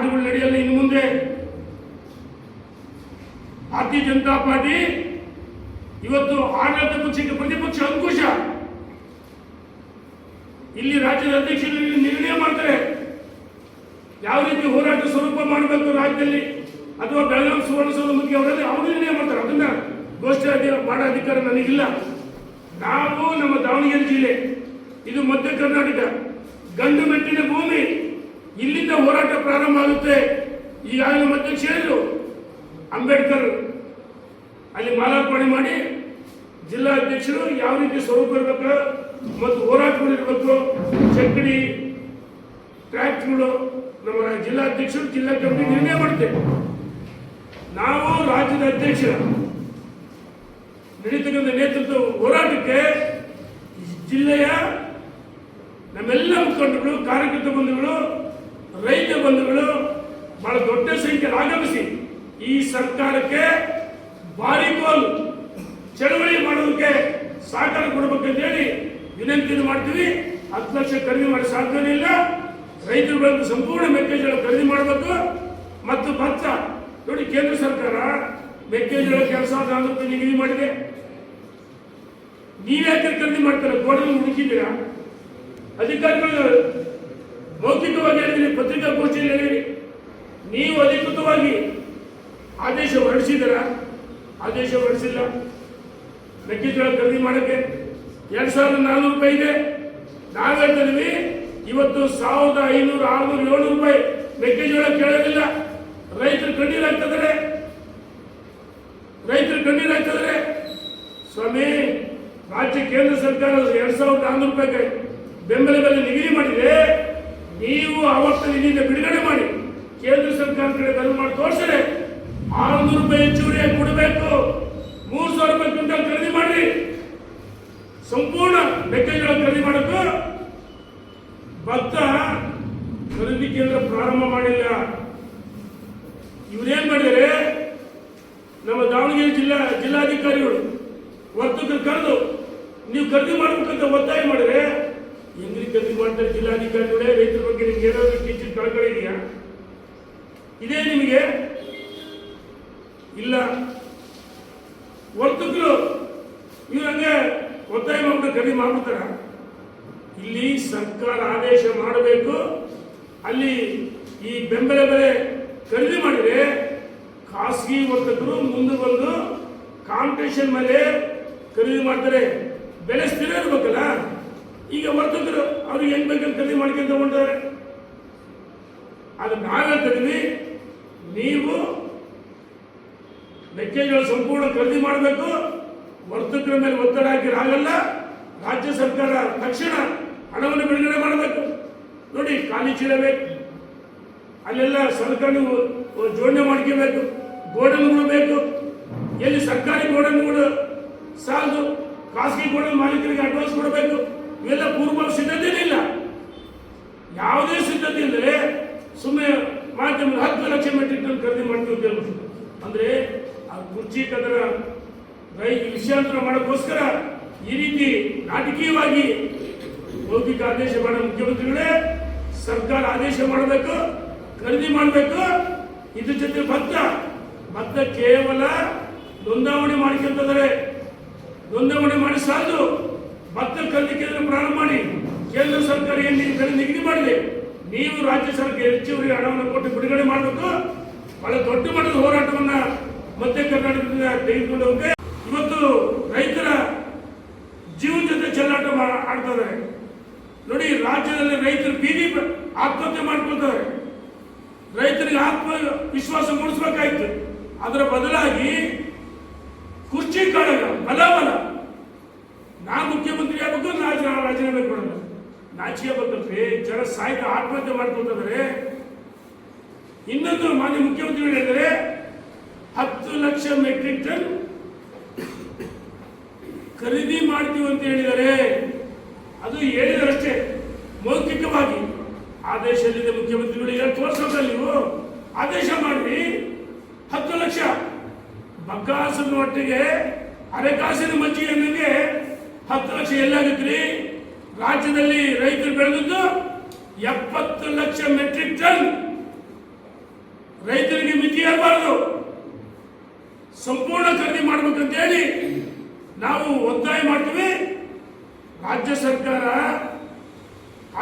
ಮಾತುಗಳು ನಡೆಯಲ್ಲ ಇನ್ನು ಮುಂದೆ ಭಾರತೀಯ ಜನತಾ ಪಾರ್ಟಿ ಇವತ್ತು ಆಡಳಿತ ಪಕ್ಷಕ್ಕೆ ಪ್ರತಿಪಕ್ಷ ಅಂಕುಶ. ಇಲ್ಲಿ ರಾಜ್ಯದ ಅಧ್ಯಕ್ಷರು ನಿರ್ಣಯ ಮಾಡ್ತಾರೆ. ಯಾವ ರೀತಿ ಹೋರಾಟ ಸ್ವರೂಪ ಮಾಡಬೇಕು ರಾಜ್ಯದಲ್ಲಿ ಅಥವಾ ಬೆಳಗಾವಿ ಮುಖ್ಯ ಅವರಲ್ಲಿ ಅವರು ನಿರ್ಣಯ ಮಾಡ್ತಾರೆ. ಅದನ್ನ ಗೋಷ್ಠಿ ಮಾಡೋ ಅಧಿಕಾರ ನನಗಿಲ್ಲ. ನಾವು ನಮ್ಮ ದಾವಣಗೆರೆ ಜಿಲ್ಲೆ, ಇದು ಮಧ್ಯ ಕರ್ನಾಟಕ, ಗಂಡು ಮೆಟ್ಟಿನ ಭೂಮಿ. ಇಲ್ಲಿಂದ ಹೋರಾಟ ಪ್ರಾರಂಭ ಆಗುತ್ತೆ. ಈಗಾಗಲೇ ನಮ್ಮ ಅಧ್ಯಕ್ಷ ಹೇಳಿದ್ರು ಅಂಬೇಡ್ಕರ್ ಅಲ್ಲಿ ಮಾಲಾರ್ಪಣೆ ಮಾಡಿ ಜಿಲ್ಲಾ ಅಧ್ಯಕ್ಷರು ಯಾವ ರೀತಿ ಸ್ವರೂಪ ಇರಬೇಕು ಮತ್ತು ಹೋರಾಟಗಳು ಇರಬೇಕು ಚಕ್ಕಡಿ ಟ್ರ್ಯಾಕ್ಟ್ಗಳು ನಮ್ಮ ಜಿಲ್ಲಾಧ್ಯಕ್ಷರು, ಜಿಲ್ಲಾ ಕಮಿಟಿ ನಿರ್ಣಯ ಮಾಡ್ತೇವೆ ನಾವು ರಾಜ್ಯದ ಅಧ್ಯಕ್ಷ, ನಡೀತಕ್ಕಂಥ ನೇತೃತ್ವ ಹೋರಾಟಕ್ಕೆ ಜಿಲ್ಲೆಯ ನಮ್ಮೆಲ್ಲ ಮುಖಂಡಗಳು ಕಾರ್ಯಕರ್ತ ಬಂಧುಗಳು ರೈತ ಬಂಧುಗಳು ಬಹಳ ದೊಡ್ಡ ಸಂಖ್ಯೆಯಲ್ಲಿ ಆಗಮಿಸಿ ಈ ಸರ್ಕಾರಕ್ಕೆ ಭಾರಿ ಕೋಲ್ ಚಳವಳಿ ಮಾಡೋದಕ್ಕೆ ಸಹಕಾರ ಕೊಡಬೇಕಂತ ಹೇಳಿ ವಿನಂತಿಯನ್ನು ಮಾಡ್ತೀವಿ. ಹತ್ತು ಲಕ್ಷ ಖರೀದಿ ಮಾಡಿ ಸಾಧ್ಯನೇ ಇಲ್ಲ. ರೈತರು ಬೆಳೆದ ಸಂಪೂರ್ಣ ಮೆಕ್ಕೆಜೋಳ ಖರೀದಿ ಮಾಡಬೇಕು. ಮತ್ತು ಭತ್ತ, ನೋಡಿ ಕೇಂದ್ರ ಸರ್ಕಾರ ಮೆಕ್ಕೆಜೋಳ ಕೆಲಸ ನಿಗದಿ ಮಾಡಿದೆ. ನೀವ್ಯಾಕೆ ಖರೀದಿ ಮಾಡ್ತಾರೆ? ಗೋಡನ್ನು ಹುಡುಕಿದ್ದೀರಾ? ಅಧಿಕಾರಿಗಳು ಮೌಖಿಕವಾಗಿ ಹೇಳಿದ್ರಿ, ಪತ್ರಿಕಾಗೋಷ್ಠಿಯಲ್ಲಿ ಹೇಳಿರಿ ನೀವು ಅಧಿಕೃತವಾಗಿ ಆದೇಶ ಹೊರಡಿಸಿದಾರ ಆದೇಶ ಹೊರಡಿಸಿಲ್ಲ. ಮೆಕ್ಕೆಜೋಳ ಖರೀದಿ ಮಾಡೋಕ್ಕೆ ಎರಡು ಸಾವಿರದ ನಾನ್ನೂರು ರೂಪಾಯಿ ಇದೆ. ನಾವು ಇವತ್ತು ಸಾವಿರದ ಐನೂರು, ಆರ್ನೂರು, ಏಳ್ನೂರು ರೂಪಾಯಿ ಮೆಕ್ಕೆಜೋಳ ಕೇಳೋದಿಲ್ಲ. ರೈತರು ಕಣ್ಣೀರಾಗ್ತಿದ್ದಾರೆ ರೈತರು ಕಣ್ಣೀರಾಗ್ತಿದ್ದಾರೆ ಸ್ವಾಮಿ, ರಾಜ್ಯ ಕೇಂದ್ರ ಸರ್ಕಾರ ಎರಡು ಸಾವಿರದ ನಾನ್ನೂರು ರೂಪಾಯಿ ಬೆಂಬಲ ಬೆಲೆ ನಿಗದಿ ಮಾಡಿದೆ. ನೀವು ಅವತ್ತು ನಿನ್ನೆ ಬಿಡುಗಡೆ ಮಾಡಿ, ಕೇಂದ್ರ ಸರ್ಕಾರ ಕಡೆ ಬೆಲೆ ಮಾಡಿ ತೋರಿಸಿದ್ರೆ ಆರುನೂರು ರೂಪಾಯಿ ಹೆಚ್ಚುವರಿಯಾಗಿ ಕೊಡಬೇಕು. ಮೂರು ಸಾವಿರ ರೂಪಾಯಿ ಕ್ವಿಂಟಲ್ ಖರೀದಿ ಮಾಡಿ ಸಂಪೂರ್ಣ ಮೆಕ್ಕೆಜೋಳ ಖರೀದಿ ಮಾಡಬೇಕು. ಭತ್ತ ಖರೀದಿ ಕೇಂದ್ರ ಪ್ರಾರಂಭ ಮಾಡಿಲ್ಲ. ಇವರೇನ್ ಮಾಡಿದರೆ? ನಮ್ಮ ದಾವಣಗೆರೆ ಜಿಲ್ಲಾ ಜಿಲ್ಲಾಧಿಕಾರಿಗಳು, ವರ್ತಕರು ಕರೆದು, ನೀವು ಖರೀದಿ ಮಾಡಬೇಕಂತ ಒತ್ತಾಯ ಮಾಡಿದ್ರೆ ಹೆಂಗ್ರಿ ಖರೀದಿ ಮಾಡ್ತಾರೆ ಜಿಲ್ಲಾಧಿಕಾರಿಗಳೇ ರೈತರ ಬಗ್ಗೆ ನಿಮ್ಗೆ ಏನಾದ್ರು ಟೀಚರ್ ಕಳ್ಕೊಂಡಿದೆಯಾ ಇದೇ ನಿಮಗೆ ಇಲ್ಲ. ವರ್ತಕರು ಇವ್ರು ಹಂಗೆ ಒತ್ತಾಯ ಮಾಡ್ಬಿಟ್ಟು ಕಡಿಮೆ ಮಾಡ್ಬಿಡ್ತಾರ? ಇಲ್ಲಿ ಸರ್ಕಾರ ಆದೇಶ ಮಾಡಬೇಕು. ಅಲ್ಲಿ ಈ ಬೆಂಬಲ ಬೆಲೆ ಖರೀದಿ ಮಾಡಿದ್ರೆ ಖಾಸಗಿ ವರ್ತಕರು ಮುಂದೆ ಬಂದು ಕಾಂಪಿಟೇಷನ್ ಮೇಲೆ ಖರೀದಿ ಮಾಡ್ತಾರೆ. ಬೆಲೆ ಸ್ಥಿರ ಇರ್ಬೇಕಲ್ಲ ಈಗ ವರ್ತಕರು ಅವ್ರಿಗೆ ಹೆಂಗ್ ಬೇಕಂತ ಖರೀದಿ ಮಾಡ್ಕೊಂತ ಹೊಂಟಾರೆ ಅದು ಕಡಿಮೆ, ನೀವು ಮೆಕ್ಕೆಜೋಳ ಸಂಪೂರ್ಣ ಖರೀದಿ ಮಾಡಬೇಕು. ವರ್ತಕರ ಮೇಲೆ ಒತ್ತಡ ಹಾಕಿರಾಗಲ್ಲ ರಾಜ್ಯ ಸರ್ಕಾರ ತಕ್ಷಣ ಹಣವನ್ನು ಬಿಡುಗಡೆ ಮಾಡಬೇಕು. ನೋಡಿ, ಖಾಲಿ ಚೀಲ ಬೇಕು. ಅಲ್ಲೆಲ್ಲ ಸರ್ಕಾರ ಜೋಡಣೆ ಮಾಡ್ಕೋಬೇಕು. ಗೋಡನ್ಗಳು ಬೇಕು. ಎಲ್ಲಿ ಸರ್ಕಾರಿ ಗೋಡನ್ಗಳು ಸಾಲದು, ಖಾಸಗಿ ಗೋಡನ್ ಮಾಲೀಕರಿಗೆ ಅಡ್ವಾನ್ಸ್ ಕೊಡಬೇಕು. ಇವೆಲ್ಲ ಪೂರ್ವ ಸಿದ್ಧತೆನೇ ಇಲ್ಲ ಯಾವುದೇ ಸಿದ್ಧತೆ ಅಂದರೆ ಸುಮ್ಮನೆ ಮಾಧ್ಯಮ ಹತ್ತು ಲಕ್ಷ ಮೆಟ್ರಿಕ್ ಟನ್ ಖರೀದಿ ಮಾಡ್ತೀವಿ ಅಂದ್ರೆ ಆ ಕುರ್ಚಿ ಕದರ ರೈ ವಿಷಯಾಂತರ ಮಾಡೋಕ್ಕೋಸ್ಕರ ಈ ರೀತಿ ನಾಟಕೀಯವಾಗಿ ಮೌಖಿಕ ಆದೇಶ ಮಾಡೋ ಮುಖ್ಯಮಂತ್ರಿಗಳೇ, ಸರ್ಕಾರ ಆದೇಶ ಮಾಡಬೇಕು, ಖರೀದಿ ಮಾಡಬೇಕು. ಇದ್ರ ಜೊತೆ ಭತ್ತ ಭತ್ತ ಕೇವಲ ನೋಂದಾವಣೆ ಮಾಡಿಕೊಂತಂದರೆ. ನೋಂದಾವಣೆ ಮಾಡಿ ಸಾಲದು. ಭತ್ತ ಕೇಂದ್ರ ಪ್ರಾರಂಭ ಮಾಡಿ. ಕೇಂದ್ರ ಸರ್ಕಾರ ಏನು ನಿಗದಿ ಮಾಡಿದೆ? ನೀವು ರಾಜ್ಯ ಸರ್ಕಾರ ಹೆಚ್ಚುವರಿ ಹಣವನ್ನು ಕೊಟ್ಟು ಬಿಡುಗಡೆ ಮಾಡಬೇಕು. ಬಹಳ ದೊಡ್ಡ ಮಟ್ಟದ ಹೋರಾಟವನ್ನ ಮಧ್ಯ ಕರ್ನಾಟಕದಿಂದ ತೆಗೆದುಕೊಂಡು ಹೋಗಿ ಇವತ್ತು ರೈತರ ಜೀವನ ಜೊತೆ ಚೆಲ್ಲಾಟ ಮಾ- ಆಡ್ತಾ ಇದ್ದಾರೆ ನೋಡಿ, ರಾಜ್ಯದಲ್ಲಿ ರೈತರು ಬೀದಿ ಆತ್ಮಹತ್ಯೆ ಮಾಡ್ಕೊಳ್ತಾರೆ. ರೈತರಿಗೆ ಆತ್ಮ ವಿಶ್ವಾಸ ಮೂಡಿಸ್ಬೇಕಾಯ್ತು. ಅದರ ಬದಲಾಗಿ ಕುರ್ಚಿ ಕಾಳಗ ಬಲ. ನಾಚಿಕೆ ಬರ್ತಲ್ರಿ ಜನ ಸಾಯ್ತು ಆತ್ಮಹತ್ಯೆ ಮಾಡ್ಕೊತಾರೆ ಇನ್ನೊಂದು ಮಾನ್ಯ ಮುಖ್ಯಮಂತ್ರಿಗಳು ಹೇಳಿದರೆ ಹತ್ತು ಲಕ್ಷ ಮೆಟ್ರಿಕ್ ಟನ್ ಖರೀದಿ ಮಾಡ್ತೀವಿ ಅಂತ ಹೇಳಿದರೆ ಅದು ಹೇಳಿದರಷ್ಟೇ ಮೌಖಿಕವಾಗಿ ಆದೇಶದಲ್ಲಿದೆ ಮುಖ್ಯಮಂತ್ರಿಗಳು ಈಗ ತೋರಿಸೋದಲ್ಲ ನೀವು. ಆದೇಶ ಮಾಡಿ ಹತ್ತು ಲಕ್ಷ. ಬಗ್ಗಾಸನ ಒಟ್ಟಿಗೆ ಅರೆಕಾಸಿನ ಮಜ್ಜಿಗೆ ಹತ್ತು ಲಕ್ಷ ಎಲ್ಲಾಗತ್ರಿ ರಾಜ್ಯದಲ್ಲಿ ರೈತರು ಬೆಳೆದದ್ದು ಎಪ್ಪತ್ತು ಲಕ್ಷ ಮೆಟ್ರಿಕ್ ಟನ್. ರೈತರಿಗೆ ಮಿತಿ ಇರಬಾರ್ದು. ಸಂಪೂರ್ಣ ಖರೀದಿ ಮಾಡಬೇಕಂತ ಹೇಳಿ ನಾವು ಒತ್ತಾಯ ಮಾಡ್ತೀವಿ. ರಾಜ್ಯ ಸರ್ಕಾರ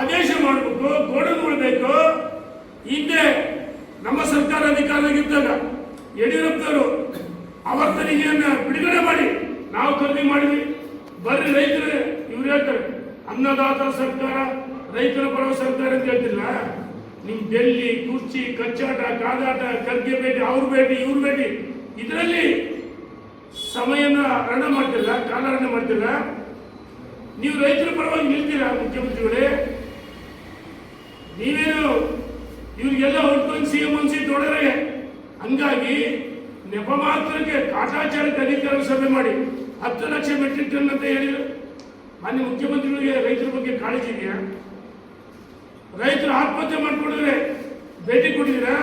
ಆದೇಶ ಮಾಡಬೇಕು ಗೋಡನ್ ಮಾಡಬೇಕು ಹಿಂದೆ ನಮ್ಮ ಸರ್ಕಾರ ಅಧಿಕಾರದಾಗಿದ್ದಾಗ ಯಡಿಯೂರಪ್ಪನವರು ಅವರ ತೆರಿಗೆಯನ್ನು ಬಿಡುಗಡೆ ಮಾಡಿ ನಾವು ಖರೀದಿ ಮಾಡಿದ್ವಿ. ಬರ್ರಿ ರೈತರು, ಇವ್ರು ಹೇಳ್ತಾರೆ ಅನ್ನದಾತರ ಸರ್ಕಾರ, ರೈತರ ಪರ ಸರ್ಕಾರ ಅಂತ ಹೇಳ್ತಿಲ್ಲ. ನಿಮ್ ಡೆಲ್ಲಿ ಕುರ್ಚಿ, ಕಚ್ಚಾಟ, ಕಾದಾಟ ಕರ್ಗೆ ಭೇಟಿ, ಅವ್ರ ಭೇಟಿ, ಇವ್ರ ಭೇಟಿ, ಇದರಲ್ಲಿ ಸಮಯನ ಅರಣ್ಯ ಮಾಡ್ತಿಲ್ಲ, ಕಾಲಹರಣ ಮಾಡ್ತಿಲ್ಲ. ನೀವು ರೈತರ ಪರವಾಗಿ ನಿಲ್ತೀರಾ ಮುಖ್ಯಮಂತ್ರಿಗಳೇ? ನೀವೇನು ಇವ್ರಿಗೆಲ್ಲ ಹೊಡ್ಕೊಂಡು ಸಿ ಎಂ ಒಂದು ಸೀಟ್ ಹೊಡೆದ್ರೆ ಹಂಗಾಗಿ ನೆಪ ಮಾತ್ರಕ್ಕೆ ಕಾಟಾಚಾರಕ್ಕೆ ಅಧಿಕಾರ ಸಭೆ ಮಾಡಿ ಹತ್ತು ಲಕ್ಷ ಮೆಟ್ರಿಕ್ ಟನ್ ಅಂತ ಹೇಳಿದ್ರು. ಮಾನ್ಯ ಮುಖ್ಯಮಂತ್ರಿಗಳಿಗೆ ರೈತರ ಬಗ್ಗೆ ಕಾಳಜಿ ಇದೆಯಾ? ರೈತರು ಆತ್ಮಹತ್ಯೆ ಮಾಡಿಕೊಂಡಿದ್ರೆ ಭೇಟಿ ಕೊಟ್ಟಿದ್ದೀರಾ?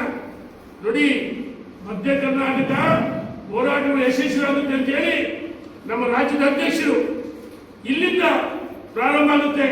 ನೋಡಿ, ಮಧ್ಯ ಕರ್ನಾಟಕ ಹೋರಾಟಗಳು ಯಶಸ್ವಿಯಾಗುತ್ತೆ ಅಂತ ಹೇಳಿ ನಮ್ಮ ರಾಜ್ಯದ ಅಧ್ಯಕ್ಷರು ಇಲ್ಲಿಂದ ಪ್ರಾರಂಭ ಆಗುತ್ತೆ.